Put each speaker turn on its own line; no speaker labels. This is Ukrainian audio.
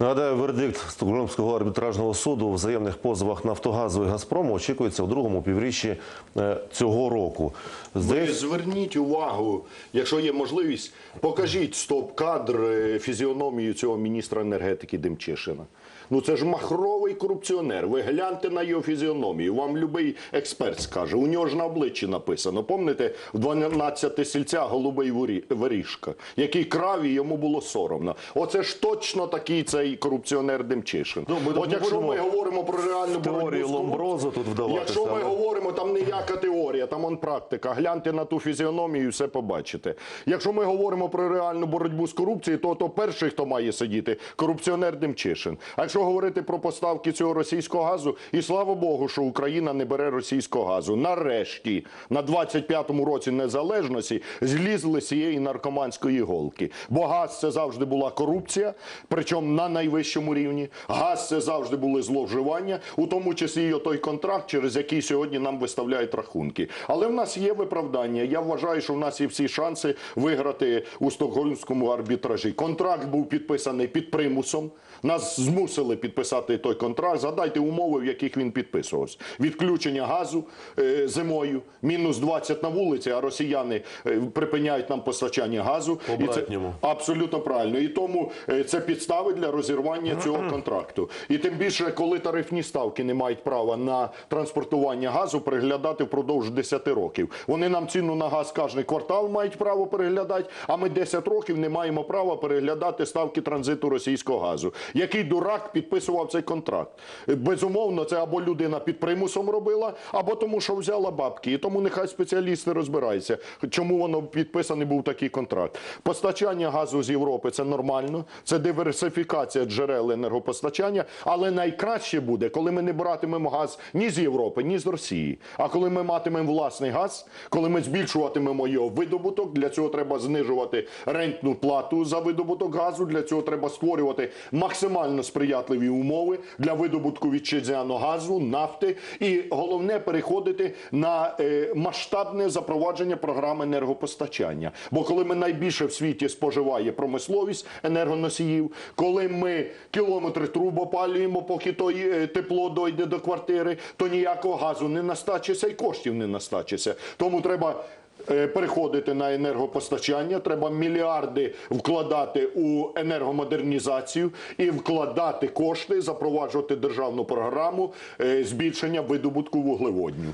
Нагадаю, вердикт Стокгольмського арбітражного суду у взаємних позовах Нафтогазу і Газпрому очікується у другому півріччі е, цього року.
Ви зверніть увагу, якщо є можливість, покажіть стоп-кадр е, фізіономію цього міністра енергетики Демчишина. Ну це ж махровий корупціонер. Ви гляньте на його фізіономію. Вам будь-який експерт скаже. У нього ж на обличчі написано. Помните, в 12 сільця голубий ворі- воріжка, який крав і йому було соромно. Оце ж точно такий цей корупціонер Демчишин.
Ну, ми
От якщо ми говоримо про реальну боротьбу з
Ломброзо тут вдаватися,
Якщо ми говоримо, там ніяка теорія, там он практика. Гляньте на ту фізіономію і все побачите. Якщо ми говоримо про реальну боротьбу з корупцією, то, то перший, хто має сидіти, корупціонер Демчишин. А якщо говорити про поставки цього російського газу, і слава Богу, що Україна не бере російського газу. Нарешті, на 25-му році незалежності, злізли з цієї наркоманської голки. Бо газ це завжди була корупція, причому на найвищому рівні. Газ це завжди були зловживання, у тому числі і той контракт, через який сьогодні нам виставляють рахунки. Але в нас є виправдання. Я вважаю, що в нас є всі шанси виграти у стокгольмському арбітражі. Контракт був підписаний під примусом. Нас змусили підписати той контракт. Згадайте умови, в яких він підписувався: відключення газу е, зимою, мінус 20 на вулиці, а росіяни е, припиняють нам постачання газу. І це абсолютно правильно. І тому е, це підстави для розірвання цього контракту. І тим більше, коли тарифні ставки не мають права на транспортування газу, переглядати впродовж 10 років. Вони нам ціну на газ кожен квартал мають право переглядати, а ми 10 років не маємо права переглядати ставки транзиту російського газу. Який дурак підписував цей контракт? Безумовно, це або людина під примусом робила, або тому, що взяла бабки. І тому нехай спеціалісти розбираються, чому воно підписаний був такий контракт. Постачання газу з Європи це нормально, це диверсифікація джерел енергопостачання, але найкраще буде, коли ми не братимемо газ ні з Європи, ні з Росії. А коли ми матимемо власний газ, коли ми збільшуватимемо його видобуток, для цього треба знижувати рентну плату за видобуток газу. Для цього треба створювати максимально сприятливі умови для видобутку вітчизняного газу, нафти, і головне переходити на е, масштабне запровадження програми енергопостачання. Бо коли ми найбільше в світі споживає промисловість енергоносіїв, коли ми кілометри труб опалюємо, поки той е, тепло дойде до квартири, то ніякого газу не настачиться і коштів не настачиться. Тому треба. е, Переходити на енергопостачання, треба мільярди вкладати у енергомодернізацію і вкладати кошти, запроваджувати державну програму е, збільшення видобутку вуглеводню.